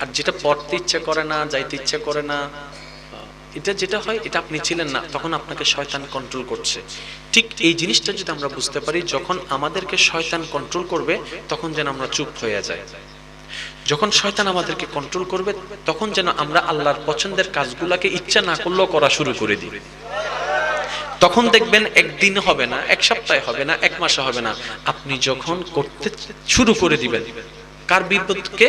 আর যেটা পড়তে ইচ্ছে করে না, যাইতে ইচ্ছে করে না, এটা যেটা হয়, এটা আপনি ছিলেন না, তখন আপনাকে শয়তান কন্ট্রোল করছে। ঠিক এই জিনিসটা যদি আমরা বুঝতে পারি, যখন আমাদেরকে শয়তান কন্ট্রোল করবে, তখন যেন আমরা চুপ হয়ে যাই। যখন শয়তান আমাদেরকে কন্ট্রোল করবে, তখন যেন আমরা আল্লাহর পছন্দের কাজগুলাকে ইচ্ছা না করলেও করা শুরু করে দিই। তখন দেখবেন একদিন হবে না, এক সপ্তাহে হবে না, এক মাসে হবে না। আপনি যখন করতে শুরু করে দিবেন, কার বিপদকে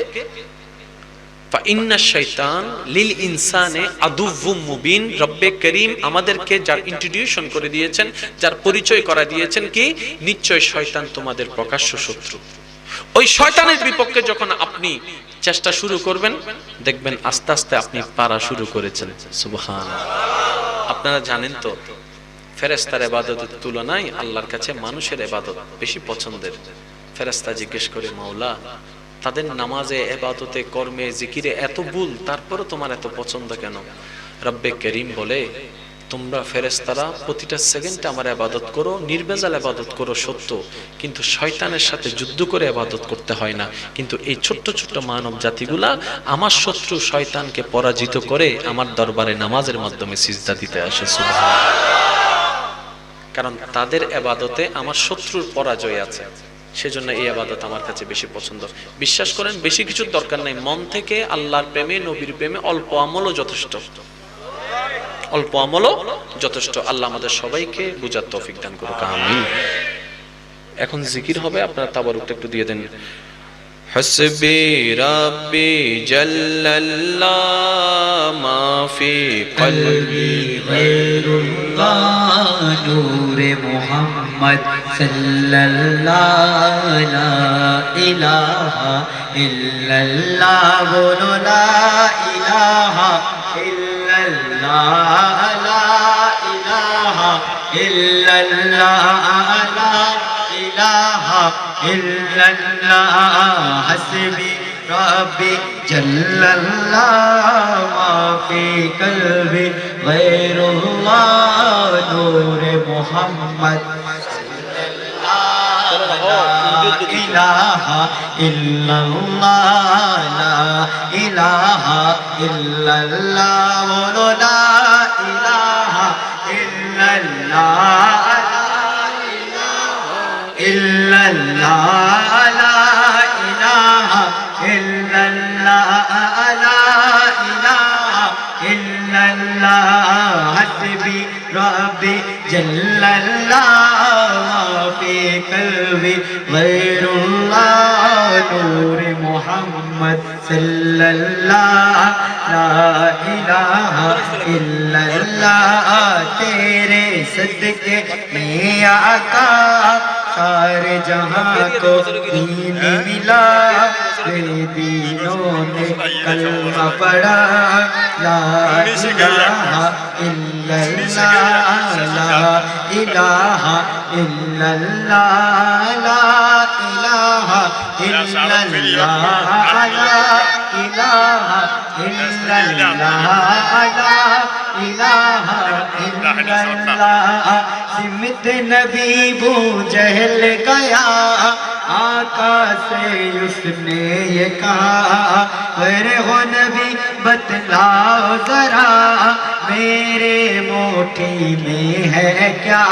বিপক্ষে যখন আপনি চেষ্টা শুরু করবেন, দেখবেন আস্তে আস্তে আপনি পারা শুরু করেছেন। সুবহান আপনারা জানেন তো ফেরেস্তার এবাদতের তুলনায় আল্লাহর কাছে মানুষের এবাদত বেশি পছন্দের। ফেরেস্তা জিজ্ঞেস করে, মাওলা তাদের নামাজে, এবাদতে, কর্মে, জিকিরে এত ভুল, তারপরও তোমার এত পছন্দ কেন? রব্বে করিম বলে, তোমরা ফেরেস্তারা প্রতিটা সেকেন্ডে আমার আবাদত করো, নির্বেজাল আবাদত করো সত্য, কিন্তু শয়তানের সাথে যুদ্ধ করে আবাদত করতে হয় না। কিন্তু এই ছোট্ট ছোট্ট মানব জাতিগুলা আমার শত্রু শয়তানকে পরাজিত করে আমার দরবারে নামাজের মাধ্যমে সিজদা দিতে আসে কারণ তাদের আবাদতে আমার শত্রুর পরাজয় আছে। সেজন্য এই আবাদত আমার কাছে বেশি পছন্দ বিশ্বাস করেন বেশি কিছুর দরকার নাই মন থেকে আল্লাহর প্রেমে নবীর প্রেমে অল্প আমলও যথেষ্ট অল্প আমলও যথেষ্ট আল্লাহ আমাদের সবাইকে বুঝার তৌফিক দান করুক আমিন এখন জিকির হবে আপনারা তাবারুকটা একটু দিয়ে দেন حسبي ربي جل الله ما في قلبي غير الله نور محمد صلى الله لا إله إلا الله بولو لا إله إلا الله لا إله إلا الله لا إله إلا الله حسبي ربي جل الله ما في قلبي غير الله نور محمد ইলাহা ইল্লাল্লাহ লা ইলাহা ইল্লাল্লাহ বলো লা ইলাহা ইল্লাল্লাহ ইল্লাল্লাহ। ইল্লাল্লাহ লা ইলাহা ইল্লাল্লাহ তেরে সদকে में आका सारे जहां को दीन मिला मेरे दीनों ने कलमा पड़ा ला इलाहा इल्लल्लाह ला इलाहा इल्लल्लाह ला इलाहा इल्लल्लाह ला سمت نبی بو جہل گیا آقا سے اس نے یہ کہا میرے ہو نبی بتلاؤ ذرا میرے موٹی میں ہے کیا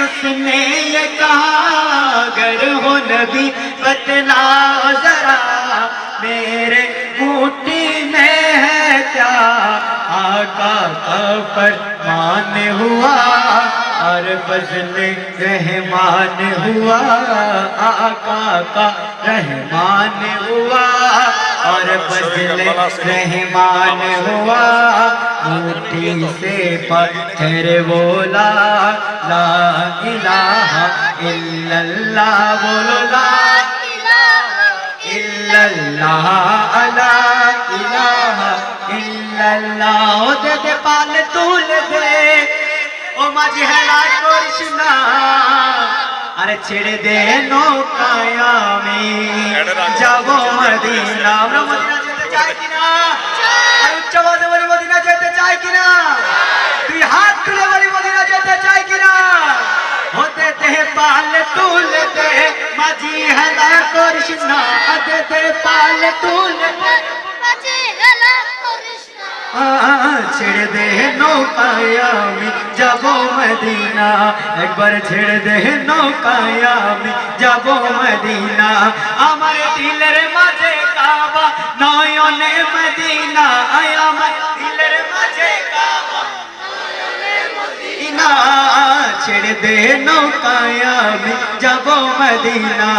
اس نے یہ کہا اگر ہو نبی بتلا ذرا، میرے بوٹی میں ہے کیا؟ آقا کا فرمان ہوا اور فضل رحمان ہوا، آقا کا رحمان ہوا۔ اور فضل رحمان ہوا مٹھی سے پتھر بولا، لا الہ الا اللہ بولو لا الہ الا اللہ لا الہ الا اللہ دے دے پال تول دے او مجھے لا کرشنا আরে ছেড়ে দে নৌকায় আমি। যাব মদিনা। আমরা মদিনা যেতে চাই কিনা? আর উচ্চ বাদে বলি মদিনা যেতে চাই কিনা? তুই হাত তুলে বলি মদিনা যেতে চাই কিনা? হতে তে পাল তুলে দে। মাঝি হেলা করিস না। দে দে পাল তুলে দে। ছেড়ে দে নৌকায় আমি যাব মদিনা। একবার ছেড়ে দে নৌকায় আমি যাব মদিনা। আমার দিলের মাঝে কাবা, নয়নে মদিনা। আয় ছেড়ে দে নৌকায় আমি যাব মদিনা।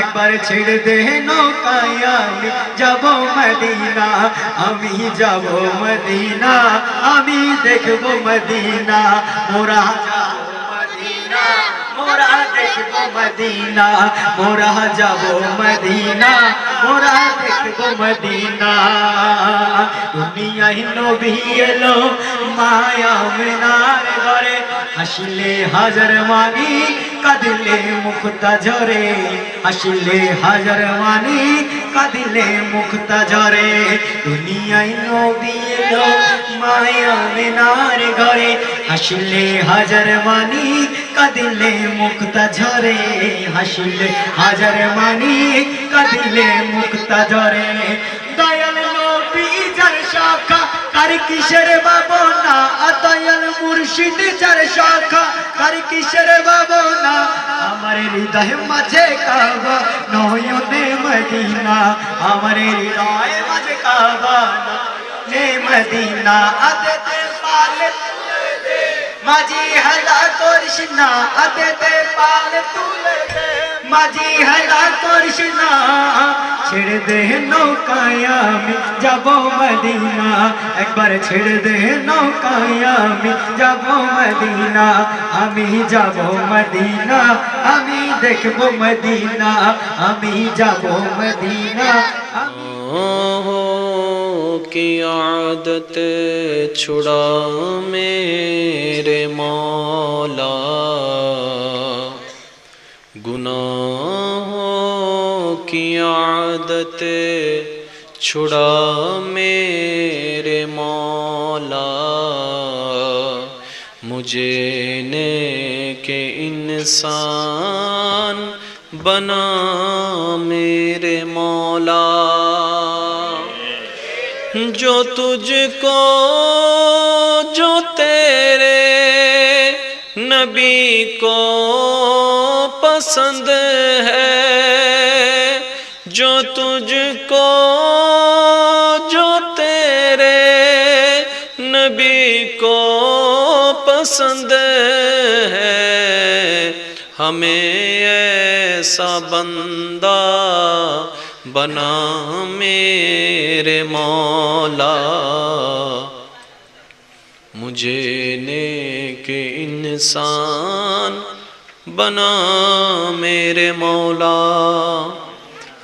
একবার ছেড়ে দে নৌকায় আমি যাব মদিনা। আমি যাব মদিনা, আমি দেখব মদিনা। মোরা মোরা দেখব মদিনা মোরা যাব মদিনা মোরা দেখব মদিনা। দুনিয়ায় নবী এলো, মায়া মিনার ঘরে। হাসিলে হাজার মানি, কাঁদিলে মুক্তা ঝরে হাসিলে হাজার মানি, কাঁদিলে মুক্তা ঝরে দুনিয়ায় নবী এলো মায়া মিনার ঘরে হাসিলে হাজার মানি, কাঁদিলে মুক্তা ঝরে। হাসিলে হাজার মানি, কাঁদিলে মুক্তা ঝরে। দয়াল নবী যার শাখা, কার কিসের বাবনা দয়াল মুর্শিদ যার শাখা, কার কিসের বাবনা আমার হৃদয় মাঝে কাবা, নয়নে মদিনা। আমার হৃদয় মাঝে কাবা মদিনা আদতে পালে। মাঝি হেলা করিস না আদতে পালে তুলে দে। মাঝি হেলা করিস না, ছেড়ে দে নৌকায় আমি যাব মদিনা। একবার ছেড়ে দে নৌকায় যাব মদিনা। আমি যাব মদিনা, আমি দেখব মদিনা। আমি যাব মদিনা। আমি کی عادت چھڑا میرے مولا۔ گناہوں کی عادت چھڑا میرے مولا۔ مجھے نے انسان بنا میرے مولا۔ جو تجھ کو، جو تیرے نبی کو پسند ہے، جو تجھ کو، جو تیرے نبی کو پسند ہے۔ ہمیں ایسا بندہ بنا میرے مولا۔ مجھے نیک انسان بنا میرے مولا۔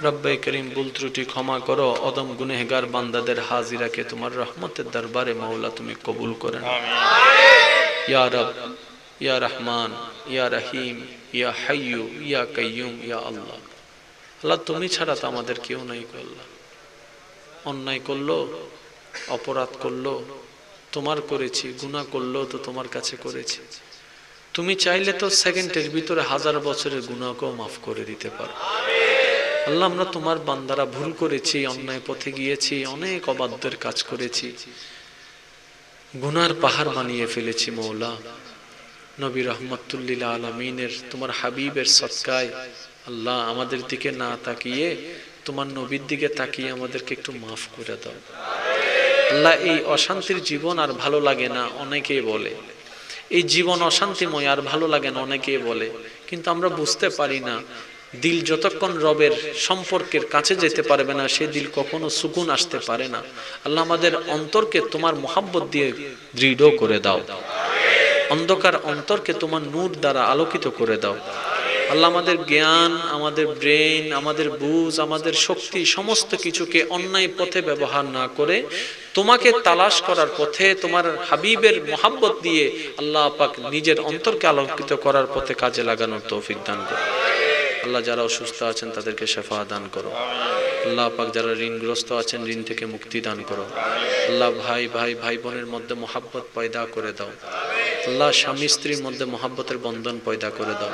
رب کریم بول ترٹی کھما کرو ادم گنہگار بانداد حاضرہ کے تمہار رحمت دربار مولا تمہیں قبول کرمان یا رب یا رحمان یا رحیم یا حیو یا قیوم یا اللہ۔ আল্লাহ, তুমি ছাড়া তো আমাদের কেউ নাই করল্লা অন্যায় করল, অপরাধ করল, তোমার করেছি, গুনাহ করল তো তোমার কাছে করেছি। তুমি চাইলে তো সেকেন্ডের ভিতরে হাজার বছরের গুনাহকেও মাফ করে দিতে পারো। আল্লাহ, আমরা তোমার বান্দারা ভুল করেছি, অন্যায় পথে গিয়েছি, অনেক অবাধ্যের কাজ করেছি। গুনার পাহাড় বানিয়ে ফেলেছি, মৌলা। নবী রহমতুল্লিল আলমিনের তোমার হাবিবের সৎকায় আল্লাহ আমাদের দিকে না তাকিয়ে, তোমার নবীর দিকে তাকিয়ে আমাদেরকে একটু মাফ করে দাও। আল্লাহ এই অশান্তির জীবন আর ভালো লাগে না, অনেকেই বলে। এই জীবন অশান্তিময় আর ভালো লাগে না, অনেকেই বলে। কিন্তু আমরা বুঝতে পারি না, দিল যতক্ষণ রবের সম্পর্কের কাছে যেতে পারবে না, সে দিল কখনো সুকুন আসতে পারে না। আল্লাহ আমাদের অন্তরকে তোমার মোহাব্বত দিয়ে দৃঢ় করে দাও। অন্ধকার অন্তরকে তোমার নূর দ্বারা আলোকিত করে দাও। আল্লাহ আমাদের জ্ঞান, আমাদের ব্রেন আমাদের বুঝ, আমাদের শক্তি, সমস্ত কিছুকে অন্যায় পথে ব্যবহার না করে তোমাকে তালাশ করার পথে, তোমার হাবিবের মোহাব্বত দিয়ে আল্লাহ পাক নিজের অন্তরকে আলোকিত করার পথে কাজে লাগানোর তৌফিক দান করো। আল্লাহ যারা অসুস্থ আছেন তাদেরকে শেফা দান করো। আল্লাহ পাক যারা ঋণগ্রস্ত আছেন ঋণ থেকে মুক্তি দান করো। আল্লাহ ভাই ভাই ভাই বোনের মধ্যে মোহাব্বত পয়দা করে দাও। আল্লাহ স্বামী স্ত্রীর মধ্যে মহাব্বতের বন্ধন পয়দা করে দাও।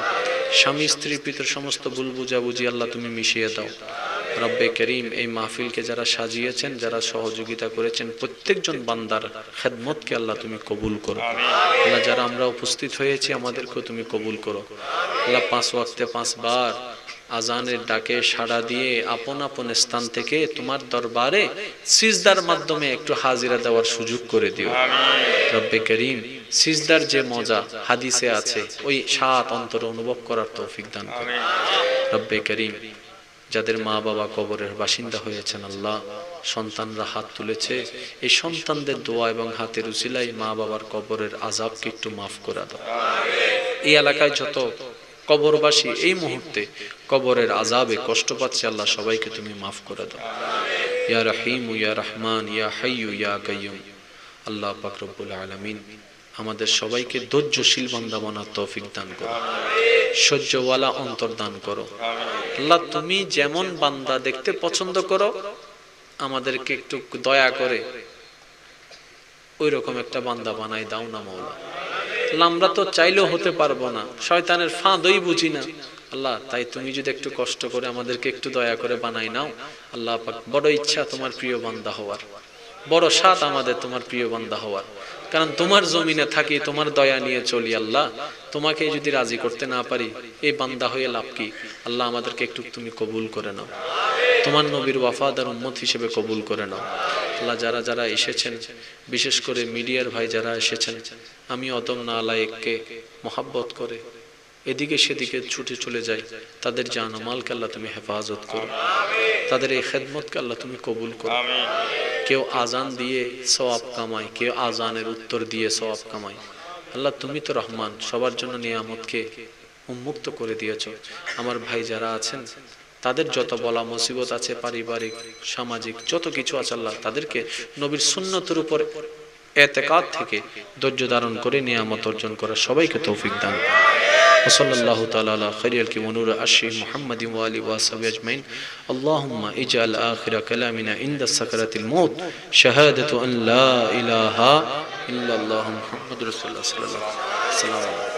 স্বামী স্ত্রীর পিতর সমস্ত ভুল বুঝাবুঝি আল্লাহ তুমি মিশিয়ে দাও। রব্বে করিম এই মাহফিলকে যারা সাজিয়েছেন, যারা সহযোগিতা করেছেন, প্রত্যেকজন বান্দার খেদমতকে আল্লাহ তুমি কবুল করো। আল্লাহ, যারা আমরা উপস্থিত হয়েছি, আমাদেরকেও তুমি কবুল করো। আল্লাহ, পাঁচ ওয়াক্তে পাঁচবার আজানের ডাকে সাড়া দিয়ে আপন আপন স্থান থেকে তোমার দরবারে সিজদার মাধ্যমে একটু হাজিরা দেওয়ার সুযোগ করে দিও। রব্বে করিম, সিজদার যে মজা হাদিসে আছে, ওই সাত অন্তর অনুভব করার তৌফিক দান করো। রব্বে করিম যাদের মা বাবা কবরের বাসিন্দা হয়েছেন আল্লাহ, সন্তানরা হাত তুলেছে। এই সন্তানদের দোয়া এবং হাতের উসিলাই মা বাবার কবরের আজাবকে একটু মাফ করে দাও। এই এলাকায় যত কবরবাসী এই মুহূর্তে কবরের আজাবে কষ্ট পাচ্ছে, আল্লাহ সবাইকে তুমি মাফ করে দাও। ইয়া রহিম, ইয়া রহমান, ইয়া হাইয়ু, ইয়া কাইয়ুম। আল্লাহ পাক রব্বুল আলামিন আমাদের সবাইকে ধৈর্যশীল বান্দা বানার তৌফিক দান করো। সহ্যওয়ালা অন্তর দান করো। আল্লাহ, তুমি যেমন বান্দা দেখতে পছন্দ করো, আমাদেরকে একটু দয়া করে ওই রকম একটা বান্দা বানাই দাও না মৌলা আমরা তো চাইলেও হতে পারব না, শয়তানের ফাঁদই বুঝি না। আল্লাহ, তাই তুমি যদি একটু কষ্ট করে আমাদেরকে একটু দয়া করে বানাই নাও, আল্লাহ বড় ইচ্ছা তোমার প্রিয় বান্দা হওয়ার। বড় সাত আমাদের তোমার প্রিয় বান্দা হওয়ার। কারণ তোমার জমিনে থাকি, তোমার দয়া নিয়ে চলি আল্লাহ। তোমাকে যদি রাজি করতে না পারি, এই বান্দা হয়ে লাভ কি? আল্লাহ আমাদেরকে একটু তুমি কবুল করে নাও। তোমার নবীর ওয়াফাদার উম্মত হিসেবে কবুল করে নাও। আল্লাহ যারা যারা এসেছেন, বিশেষ করে মিডিয়ার ভাই যারা এসেছেন, আমি অদম না আলাইককে মহাব্বত করে এদিকে সেদিকে ছুটে চলে যাই। তাদের জান মালকে আল্লাহ তুমি হেফাজত করো। তাদের এই খেদমতকে আল্লাহ তুমি কবুল করো। কেউ আজান দিয়ে সওয়াব কামায়, কেউ আজানের উত্তর দিয়ে সওয়াব কামায়। আল্লাহ, তুমি তো রহমান, সবার জন্য নিয়ামতকে উন্মুক্ত করে দিয়েছ। আমার ভাই যারা আছেন, তাদের যত বলা মুসিবত আছে, পারিবারিক, সামাজিক, যত কিছু আছে আল্লাহ, তাদেরকে নবীর সুন্নতের উপর এতেকাত থেকে ধৈর্য ধারণ করে নিয়ামত অর্জন করা সবাইকে তৌফিক দান। وصلى الله تعالى على خير الكريم ونور عرشه محمد وآله وصحبه أجمعين. اللهم اجعل آخر كلامنا عند سكرة الموت. شهادة أن لا إله إلا الله محمد رسول الله صلى الله عليه وسلم.